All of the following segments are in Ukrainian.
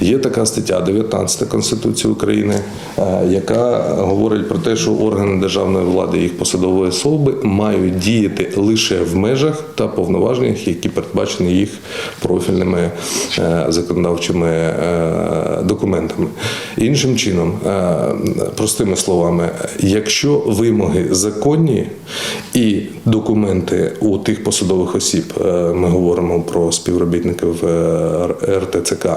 Є така стаття 19 Конституції України, е, яка говорить про те, що органи державної влади і їх посадової особи мають діяти лише в межах та повноваженнях, які передбачені їх профільними е, законодавчими е, документами. Іншим чином, простими словами, якщо вимоги законні і документи у тих посадових осіб, ми говоримо про співробітників РТЦК,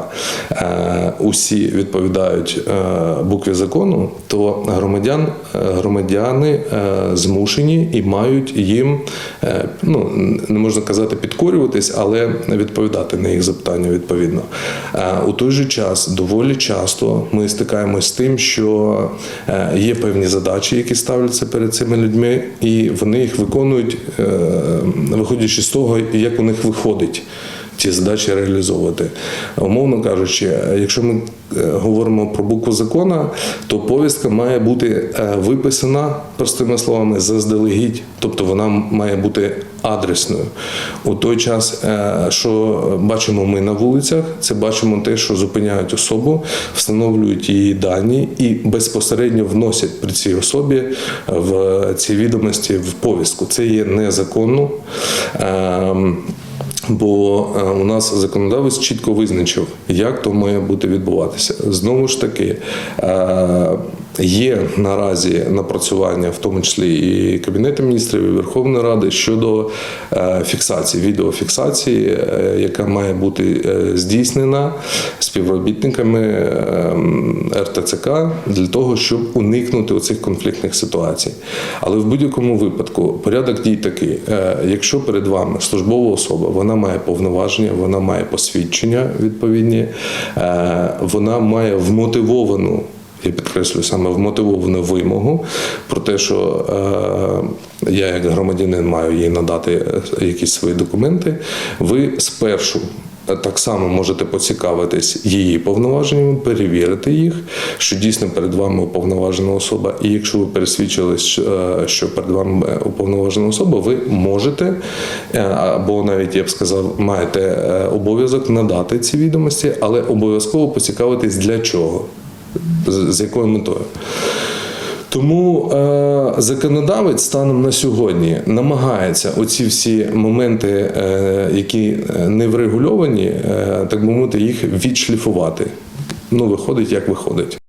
усі відповідають е, букві закону, то громадян, е, громадяни е, змушені і мають їм, е, ну не можна казати підкорюватись, але відповідати на їх запитання відповідно. Е, У той же час доволі часто ми стикаємось з тим, що е, є певні задачі, які ставляться перед цими людьми, і вони їх виконують, е, виходячи з того, як у них виходить. Ці задачі реалізовувати. Умовно кажучи, якщо ми е, говоримо про букву закона, то повістка має бути е, виписана простими словами заздалегідь, тобто вона має бути адресною. У той час, е, що бачимо ми на вулицях, це бачимо те, що зупиняють особу, встановлюють її дані і безпосередньо вносять при цій особі в ці відомості в повістку. Це є незаконно. Бо е, у нас законодавець чітко визначив, як то має бути відбуватися. Знову ж таки, е, є наразі напрацювання, в тому числі і Кабінету міністрів, і Верховної Ради щодо е, фіксації, відеофіксації, е, яка має бути е, здійснена співробітниками е, РТЦК для того, щоб уникнути оцих конфліктних ситуацій. Але в будь-якому випадку порядок дій такий: якщо перед вами службова особа, вона має повноваження, вона має посвідчення відповідні, вона має вмотивовану. Я підкреслюю саме вмотивовану вимогу про те, що е, я, як громадянин, маю їй надати е, якісь свої документи. Ви спершу так само можете поцікавитись її повноваженнями, перевірити їх, що дійсно перед вами уповноважена особа. І якщо ви пересвідчились, е, що перед вами уповноважена особа, ви можете е, або навіть я б сказав, маєте е, обов'язок надати ці відомості, але обов'язково поцікавитись для чого, з якою метою. Тому е, законодавець станом на сьогодні намагається оці всі моменти, е, які е, не врегульовані, е, так би мовити, їх відшліфувати. Ну, виходить, як виходить.